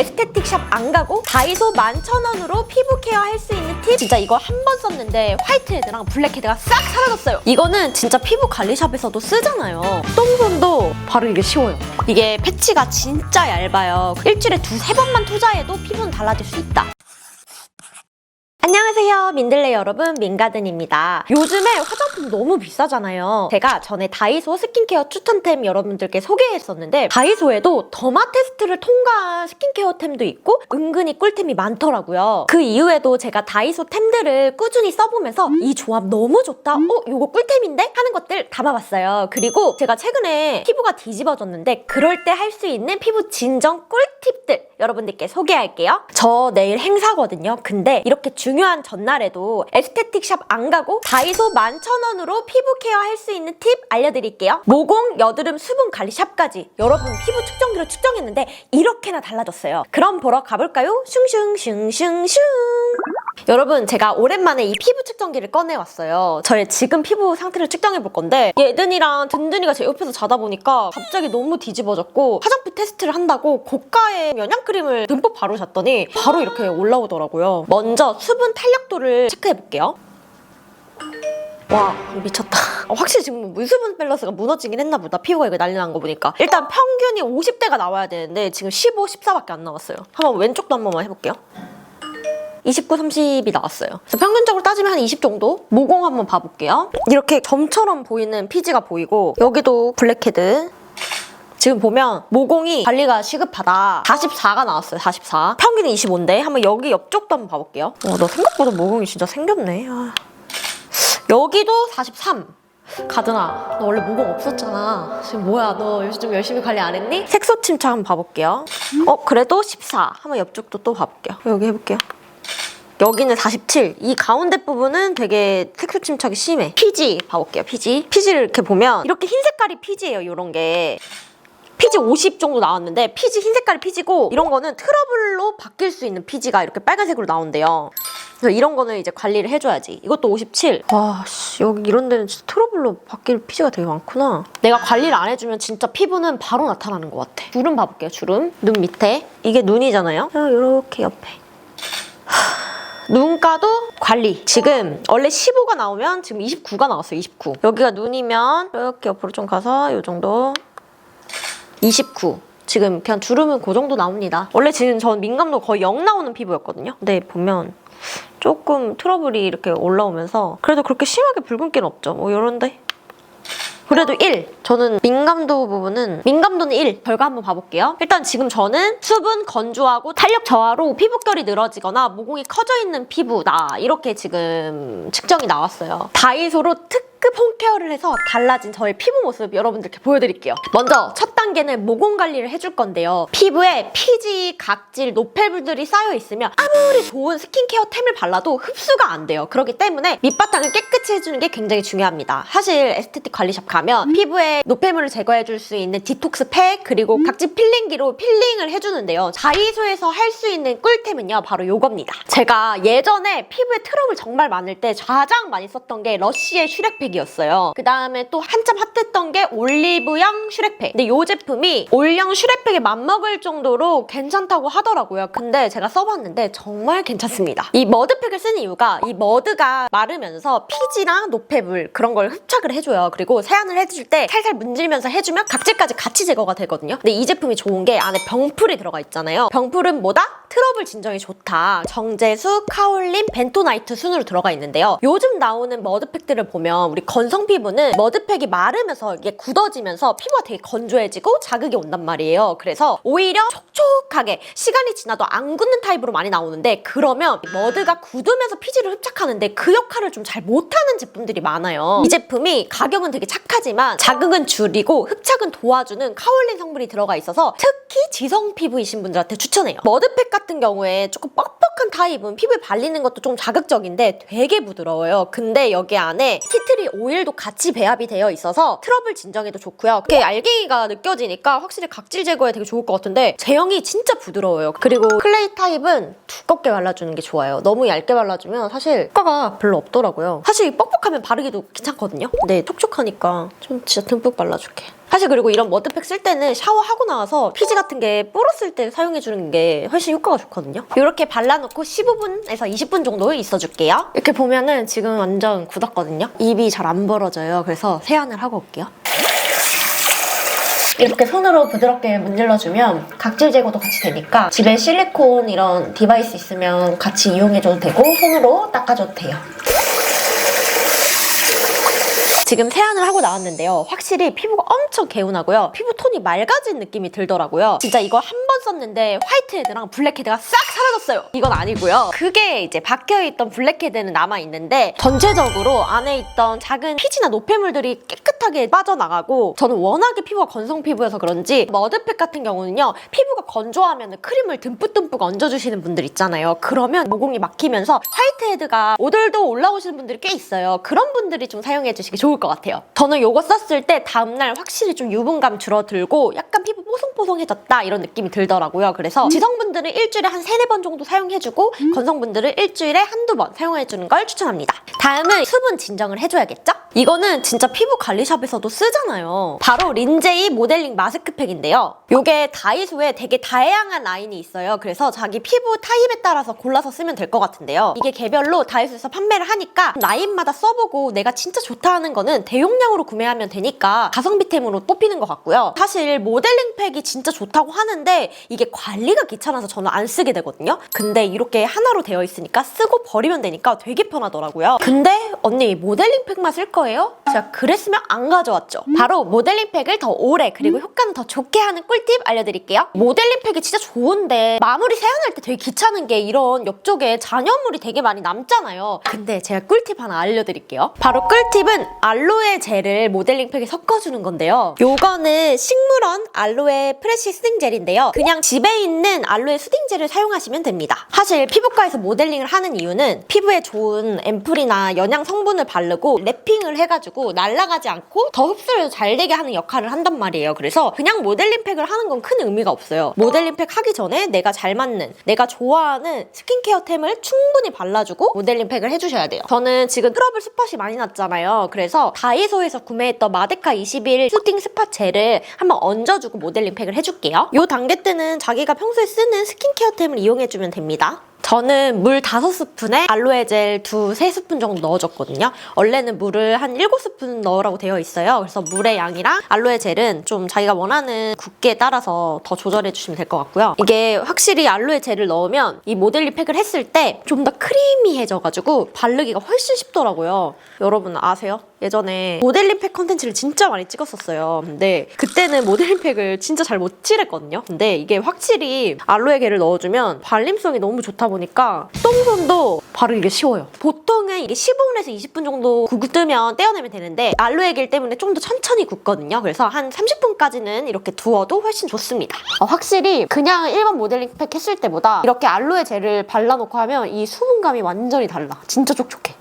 에스테틱 샵 안 가고 다이소 11,000원으로 피부 케어 할 수 있는 팁? 진짜 이거 한 번 썼는데 화이트 헤드랑 블랙 헤드가 싹 사라졌어요. 이거는 진짜 피부 관리샵에서도 쓰잖아요. 똥손도 바르기 쉬워요. 이게 패치가 진짜 얇아요. 일주일에 두세 번만 투자해도 피부는 달라질 수 있다 안녕하세요 민들레 여러분 민가든입니다. 요즘에 화장품 너무 비싸잖아요. 제가 전에 다이소 스킨케어 추천템 여러분들께 소개했었는데 다이소에도 더마 테스트를 통과한 스킨케어템도 있고 은근히 꿀템이 많더라고요. 그 이후에도 제가 다이소 템들을 꾸준히 써보면서 이 조합 너무 좋다 어? 요거 꿀템인데? 하는 것들 담아봤어요. 그리고 제가 최근에 피부가 뒤집어졌는데 그럴 때 할 수 있는 피부 진정 꿀팁들 여러분들께 소개할게요. 저 내일 행사거든요. 근데 이렇게 중요한 전날에도 에스테틱 샵 안 가고 다이소 11,000원으로 피부 케어 할 수 있는 팁 알려드릴게요. 모공, 여드름, 수분 관리 샵까지 여러분 피부 측정기로 측정했는데 이렇게나 달라졌어요. 그럼 보러 가볼까요? 슝슝슝슝슝 여러분 제가 오랜만에 이 피부 측정기를 꺼내왔어요. 저의 지금 피부 상태를 측정해 볼 건데 예든이랑 든든이가 제 옆에서 자다 보니까 갑자기 너무 뒤집어졌고 화장품 테스트를 한다고 고가의 면양크림을 듬뿍 바로 잤더니 바로 이렇게 올라오더라고요. 먼저 수분 탄력도를 체크해 볼게요. 와 미쳤다 어, 확실히 지금 물수분 밸런스가 무너지긴 했나 보다 피부가 이거 난리 난 거 보니까 일단 평균이 50대가 나와야 되는데 지금 15, 14밖에 안 나왔어요 한번 왼쪽도 한 번만 해볼게요 29, 30이 나왔어요. 그래서 평균적으로 따지면 한 20 정도? 모공 한번 봐볼게요. 이렇게 점처럼 보이는 피지가 보이고 여기도 블랙헤드 지금 보면 모공이 관리가 시급하다. 44가 나왔어요. 44. 평균이 25인데 한번 여기 옆쪽도 한번 봐볼게요. 와, 너 생각보다 모공이 진짜 생겼네. 아. 여기도 43. 가든아, 너 원래 모공 없었잖아. 지금 뭐야, 너 요즘 좀 열심히 관리 안 했니? 색소 침착 한번 봐볼게요. 어, 그래도 14. 한번 옆쪽도 또 봐볼게요. 여기 해볼게요. 여기는 47. 이 가운데 부분은 되게 색소 침착이 심해. 피지 봐볼게요. 피지. 피지를 이렇게 보면 이렇게 흰 색깔이 피지예요. 이런 게. 피지 50 정도 나왔는데 피지 흰 색깔이 피지고 이런 거는 트러블로 바뀔 수 있는 피지가 이렇게 빨간색으로 나온대요. 그래서 이런 거는 이제 관리를 해줘야지. 이것도 57. 와, 씨, 여기 이런 데는 진짜 트러블로 바뀔 피지가 되게 많구나. 내가 관리를 안 해주면 진짜 피부는 바로 나타나는 것 같아. 주름 봐볼게요, 주름. 눈 밑에. 이게 눈이잖아요. 이렇게 옆에. 눈가도 관리. 지금 원래 15가 나오면 지금 29가 나왔어요. 29. 여기가 눈이면 이렇게 옆으로 좀 가서 이 정도. 29. 지금 그냥 주름은 그 정도 나옵니다. 원래 지금 전 민감도 거의 0 나오는 피부였거든요. 근데 보면 조금 트러블이 이렇게 올라오면서 그래도 그렇게 심하게 붉은기는 없죠. 뭐 이런데. 그래도 1. 저는 민감도 부분은 민감도는 1. 결과 한번 봐볼게요. 일단 지금 저는 수분 건조하고 탄력 저하로 피부결이 늘어지거나 모공이 커져 있는 피부다. 이렇게 지금 측정이 나왔어요. 다이소로 특급 홈케어를 해서 달라진 저의 피부 모습 여러분들께 보여드릴게요. 먼저 첫 단계는 모공 관리를 해줄 건데요. 피부에 피지, 각질, 노폐물들이 쌓여 있으면 아무리 좋은 스킨케어 템을 발라도 흡수가 안 돼요. 그렇기 때문에 밑바탕을 깨끗이 해주는 게 굉장히 중요합니다. 사실 에스테틱 관리샵 가면 피부에 노폐물을 제거해 줄 수 있는 디톡스 팩 그리고 각질 필링기로 필링을 해주는데요. 다이소에서 할 수 있는 꿀템은요. 바로 요겁니다. 제가 예전에 피부에 트러블 정말 많을 때 가장 많이 썼던 게 러쉬의 슈렉팩이었어요. 그 다음에 또 한참 핫 했던 게 올리브영 슈렉팩. 근데 요 제품이 올영 슈렉팩에 맞먹을 정도로 괜찮다고 하더라고요. 근데 제가 써봤는데 정말 괜찮습니다. 이 머드팩을 쓰는 이유가 이 머드가 마르면서 피지랑 노폐물 그런 걸 흡착을 해줘요. 그리고 세안을 해줄 때 살살 문질면서 해주면 각질까지 같이 제거가 되거든요. 근데 이 제품이 좋은 게 안에 병풀이 들어가 있잖아요. 병풀은 뭐다? 트러블 진정이 좋다. 정제수, 카올린, 벤토나이트 순으로 들어가 있는데요. 요즘 나오는 머드팩들을 보면 우리 건성 피부는 머드팩이 마르면 서 이게 굳어지면서 피부가 되게 건조해지고 자극이 온단 말이에요. 그래서 오히려 촉촉하게 시간이 지나도 안 굳는 타입으로 많이 나오는데 그러면 머드가 굳으면서 피지를 흡착하는데 그 역할을 좀 잘 못하는 제품들이 많아요. 이 제품이 가격은 되게 착하지만 자극은 줄이고 흡착은 도와주는 카올린 성분이 들어가 있어서 특히 지성 피부이신 분들한테 추천해요. 머드팩 같은 경우에 조금 뻑뻑한 타입은 피부에 발리는 것도 좀 자극적인데 되게 부드러워요. 근데 여기 안에 티트리 오일도 같이 배합이 되어 있어서 트러블 진정에도 좋고요. 이렇게 알갱이가 느껴지니까 확실히 각질 제거에 되게 좋을 것 같은데 제형이 진짜 부드러워요. 그리고 클레이 타입은 두껍게 발라주는 게 좋아요. 너무 얇게 발라주면 사실 효과가 별로 없더라고요. 사실 뻑뻑하면 바르기도 귀찮거든요. 근데 촉촉하니까 좀 진짜 듬뿍 발라줄게. 사실 그리고 이런 머드팩 쓸 때는 샤워하고 나와서 피지 같은 게 불었을 때 사용해주는 게 훨씬 효과가 좋거든요. 이렇게 발라놓고 15분에서 20분 정도 있어줄게요. 이렇게 보면은 지금 완전 굳었거든요. 입이 잘 안 벌어져요. 그래서 세안을 하고 올게요. 이렇게 손으로 부드럽게 문질러주면 각질 제거도 같이 되니까 집에 실리콘 이런 디바이스 있으면 같이 이용해줘도 되고 손으로 닦아줘도 돼요. 지금 세안을 하고 나왔는데요. 확실히 피부가 엄청 개운하고요. 피부 톤이 맑아진 느낌이 들더라고요. 진짜 이거 한 번 썼는데 화이트헤드랑 블랙헤드가 싹 사라졌어요. 이건 아니고요. 그게 이제 박혀있던 블랙헤드는 남아있는데 전체적으로 안에 있던 작은 피지나 노폐물들이 깨끗하게 빠져나가고 저는 워낙에 피부가 건성 피부여서 그런지 머드팩 같은 경우는요. 피부가 건조하면 크림을 듬뿍듬뿍 얹어주시는 분들 있잖아요. 그러면 모공이 막히면서 화이트헤드가 오돌도 올라오시는 분들이 꽤 있어요. 그런 분들이 좀 사용해 주시기 좋을 것 같아요. 저는 이거 썼을 때 다음날 확실히 좀 유분감 줄어들고 약간 피부 뽀송뽀송해졌다 이런 느낌이 들더라고요. 그래서 지성분들은 일주일에 한 세네 번 정도 사용해주고 건성분들은 일주일에 한두 번 사용해주는 걸 추천합니다. 다음은 수분 진정을 해줘야겠죠? 이거는 진짜 피부 관리샵에서도 쓰잖아요. 바로 린제이 모델링 마스크팩인데요. 이게 다이소에 되게 다양한 라인이 있어요. 그래서 자기 피부 타입에 따라서 골라서 쓰면 될 것 같은데요. 이게 개별로 다이소에서 판매를 하니까 라인마다 써보고 내가 진짜 좋다 하는 거는 대용량으로 구매하면 되니까 가성비템으로 뽑히는 것 같고요. 사실 모델링 팩이 진짜 좋다고 하는데 이게 관리가 귀찮아서 저는 안 쓰게 되거든요. 근데 이렇게 하나로 되어 있으니까 쓰고 버리면 되니까 되게 편하더라고요. 근데 언니 모델링 팩만 쓸 거예요? 제가 그랬으면 안 가져왔죠. 바로 모델링 팩을 더 오래 그리고 효과는 더 좋게 하는 꿀팁 알려드릴게요. 모델링 팩이 진짜 좋은데 마무리 세안할 때 되게 귀찮은 게 이런 옆쪽에 잔여물이 되게 많이 남잖아요. 근데 제가 꿀팁 하나 알려드릴게요. 바로 꿀팁은 알로에 젤을 모델링 팩에 섞어주는 건데요. 요거는 식물원 알로에 프레쉬 수딩 젤인데요. 그냥 집에 있는 알로에 수딩 젤을 사용하시면 됩니다. 사실 피부과에서 모델링을 하는 이유는 피부에 좋은 앰플이나 영양 성분을 바르고 랩핑을 해가지고 날아가지 않고 더 흡수를 잘 되게 하는 역할을 한단 말이에요. 그래서 그냥 모델링 팩을 하는 건 큰 의미가 없어요. 모델링 팩 하기 전에 내가 잘 맞는, 내가 좋아하는 스킨케어템을 충분히 발라주고 모델링 팩을 해주셔야 돼요. 저는 지금 트러블 스팟이 많이 났잖아요. 그래서 다이소에서 구매했던 마데카 21 수딩 스팟 젤을 한번 얹어주고 모델링 팩을 해줄게요. 이 단계 때는 자기가 평소에 쓰는 스킨케어템을 이용해주면 됩니다. 저는 물 5스푼에 알로에 젤 2, 3스푼 정도 넣어줬거든요. 원래는 물을 한 7스푼 넣으라고 되어 있어요. 그래서 물의 양이랑 알로에 젤은 좀 자기가 원하는 굵기에 따라서 더 조절해 주시면 될 것 같고요. 이게 확실히 알로에 젤을 넣으면 이 모델링 팩을 했을 때 좀 더 크리미해져가지고 바르기가 훨씬 쉽더라고요. 여러분 아세요? 예전에 모델링 팩 컨텐츠를 진짜 많이 찍었었어요. 근데 그때는 모델링 팩을 진짜 잘 못 칠했거든요. 근데 이게 확실히 알로에 겔을 넣어주면 발림성이 너무 좋다 보니까 똥손도 바르기가 쉬워요. 보통은 이게 15분에서 20분 정도 굳으면 떼어내면 되는데 알로에 겔 때문에 좀 더 천천히 굳거든요. 그래서 한 30분까지는 이렇게 두어도 훨씬 좋습니다. 어, 확실히 그냥 일반 모델링 팩 했을 때보다 이렇게 알로에 젤을 발라놓고 하면 이 수분감이 완전히 달라. 진짜 촉촉해.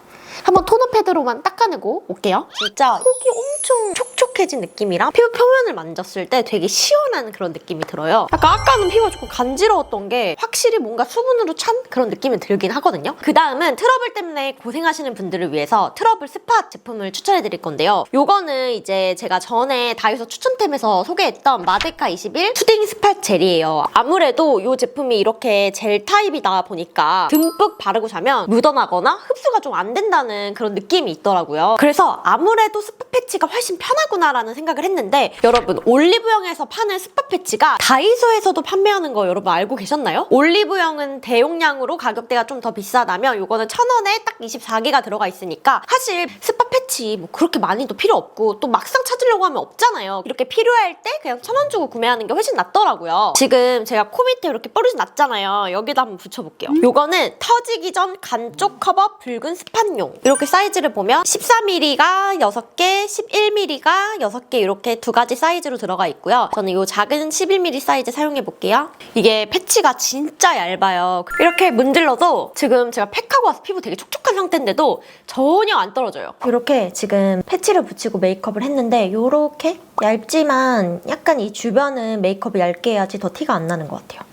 한번 토너 패드로만 닦아내고 올게요. 진짜 속이 엄청 촉촉해진 느낌이랑 피부 표면을 만졌을 때 되게 시원한 그런 느낌이 들어요. 약간 아까는 피부가 조금 간지러웠던 게 확실히 뭔가 수분으로 찬 그런 느낌이 들긴 하거든요. 그 다음은 트러블 때문에 고생하시는 분들을 위해서 트러블 스팟 제품을 추천해 드릴 건데요. 요거는 이제 제가 전에 다이소 추천템에서 소개했던 마데카 21 수딩 스팟 젤이에요. 아무래도 이 제품이 이렇게 젤 타입이다 보니까 듬뿍 바르고 자면 묻어나거나 흡수가 좀 안 된다는 그런 느낌이 있더라고요. 그래서 아무래도 스팟 패치가 훨씬 편하구나라는 생각을 했는데 여러분 올리브영에서 파는 스팟 패치가 다이소에서도 판매하는 거 여러분 알고 계셨나요? 올리브영은 대용량으로 가격대가 좀 더 비싸다면 이거는 천 원에 딱 24개가 들어가 있으니까 사실 스팟 패치 뭐 그렇게 많이도 필요 없고 또 막상 찾으려고 하면 없잖아요. 이렇게 필요할 때 그냥 천 원 주고 구매하는 게 훨씬 낫더라고요. 지금 제가 코 밑에 이렇게 뾰루지 났잖아요. 여기다 한번 붙여볼게요. 요거는 터지기 전 간쪽 커버 붉은 스팟용 이렇게 사이즈를 보면 14mm가 6개, 11mm가 6개 이렇게 두 가지 사이즈로 들어가 있고요. 저는 이 작은 11mm 사이즈 사용해 볼게요. 이게 패치가 진짜 얇아요. 이렇게 문질러도 지금 제가 팩하고 와서 피부 되게 촉촉한 상태인데도 전혀 안 떨어져요. 이렇게 지금 패치를 붙이고 메이크업을 했는데 이렇게 얇지만 약간 이 주변은 메이크업을 얇게 해야지 더 티가 안 나는 것 같아요.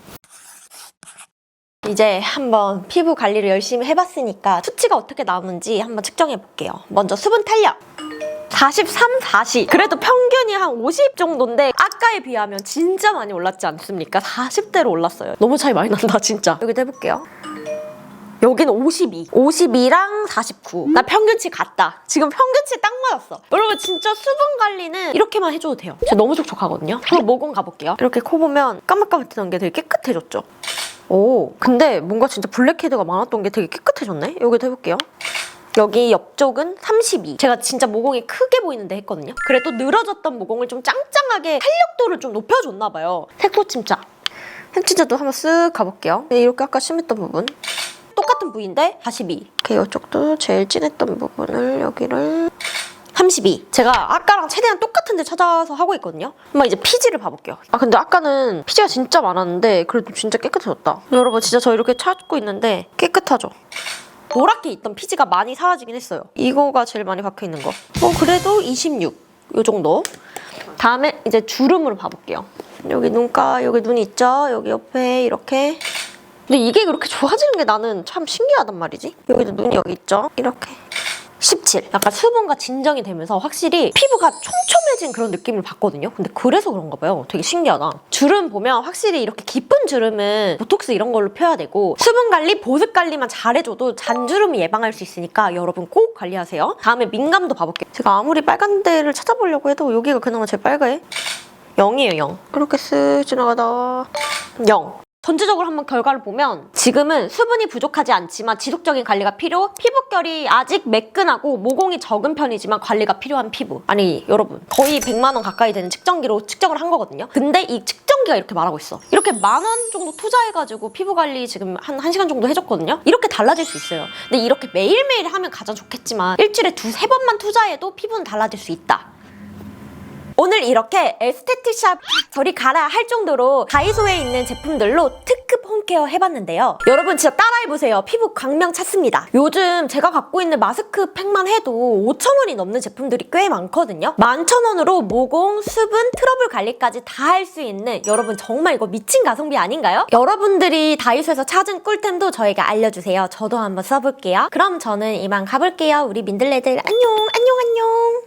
이제 한번 피부 관리를 열심히 해봤으니까 수치가 어떻게 나오는지 한번 측정해 볼게요. 먼저 수분 탄력. 43, 40. 그래도 평균이 한 50 정도인데 아까에 비하면 진짜 많이 올랐지 않습니까? 40대로 올랐어요. 너무 차이 많이 난다 진짜. 여기도 해볼게요. 여기는 52. 52랑 49. 나 평균치 같다. 지금 평균치 딱 맞았어. 여러분 진짜 수분 관리는 이렇게만 해줘도 돼요. 진짜 너무 촉촉하거든요. 그럼 모공 가볼게요. 이렇게 코 보면 까맣까맣던 게 되게 깨끗해졌죠. 오, 근데 뭔가 진짜 블랙헤드가 많았던 게 되게 깨끗해졌네? 여기도 해볼게요. 여기 옆쪽은 32. 제가 진짜 모공이 크게 보이는데 했거든요. 그래 도 늘어졌던 모공을 좀 짱짱하게 탄력도를 좀 높여줬나 봐요. 색소 침착. 햄치즈도 한번 쓱 가볼게요. 네, 이렇게 아까 심했던 부분. 똑같은 부위인데 42. 이렇게 이쪽도 제일 진했던 부분을 여기를 32. 제가 아까랑 최대한 똑같은 데 찾아서 하고 있거든요. 한번 이제 피지를 봐볼게요. 아 근데 아까는 피지가 진짜 많았는데 그래도 진짜 깨끗해졌다. 여러분 진짜 저 이렇게 찾고 있는데 깨끗하죠? 노랗게 있던 피지가 많이 사라지긴 했어요. 이거가 제일 많이 박혀 있는 거. 어 그래도 26. 요 정도. 다음에 이제 주름으로 봐볼게요. 여기 눈가, 여기 눈 있죠? 여기 옆에 이렇게. 근데 이게 그렇게 좋아지는 게 나는 참 신기하단 말이지. 여기도 눈이 여기 있죠? 이렇게. 17. 약간 수분과 진정이 되면서 확실히 피부가 촘촘해진 그런 느낌을 받거든요. 근데 그래서 그런가 봐요. 되게 신기하다. 주름 보면 확실히 이렇게 깊은 주름은 보톡스 이런 걸로 펴야 되고 수분 관리, 보습 관리만 잘해줘도 잔주름을 예방할 수 있으니까 여러분 꼭 관리하세요. 다음에 민감도 봐볼게요. 제가 아무리 빨간 데를 찾아보려고 해도 여기가 그나마 제일 빨가해. 0이에요, 0. 이렇게 쓱 지나가다가 0. 전체적으로 한번 결과를 보면 지금은 수분이 부족하지 않지만 지속적인 관리가 필요 피부결이 아직 매끈하고 모공이 적은 편이지만 관리가 필요한 피부. 아니 여러분 거의 100만 원 가까이 되는 측정기로 측정을 한 거거든요. 근데 이 측정기가 이렇게 말하고 있어. 이렇게 만 원 정도 투자해가지고 피부 관리 지금 한 1시간 정도 해줬거든요. 이렇게 달라질 수 있어요. 근데 이렇게 매일매일 하면 가장 좋겠지만 일주일에 두세 번만 투자해도 피부는 달라질 수 있다 오늘 이렇게 에스테틱샵 저리 가라 할 정도로 다이소에 있는 제품들로 특급 홈케어 해봤는데요. 여러분 진짜 따라해보세요. 피부 광명 찾습니다. 요즘 제가 갖고 있는 마스크 팩만 해도 5,000원이 넘는 제품들이 꽤 많거든요. 11,000원으로 모공, 수분, 트러블 관리까지 다 할 수 있는 여러분 정말 이거 미친 가성비 아닌가요? 여러분들이 다이소에서 찾은 꿀템도 저에게 알려주세요. 저도 한번 써볼게요. 그럼 저는 이만 가볼게요. 우리 민들레들 안녕 안녕 안녕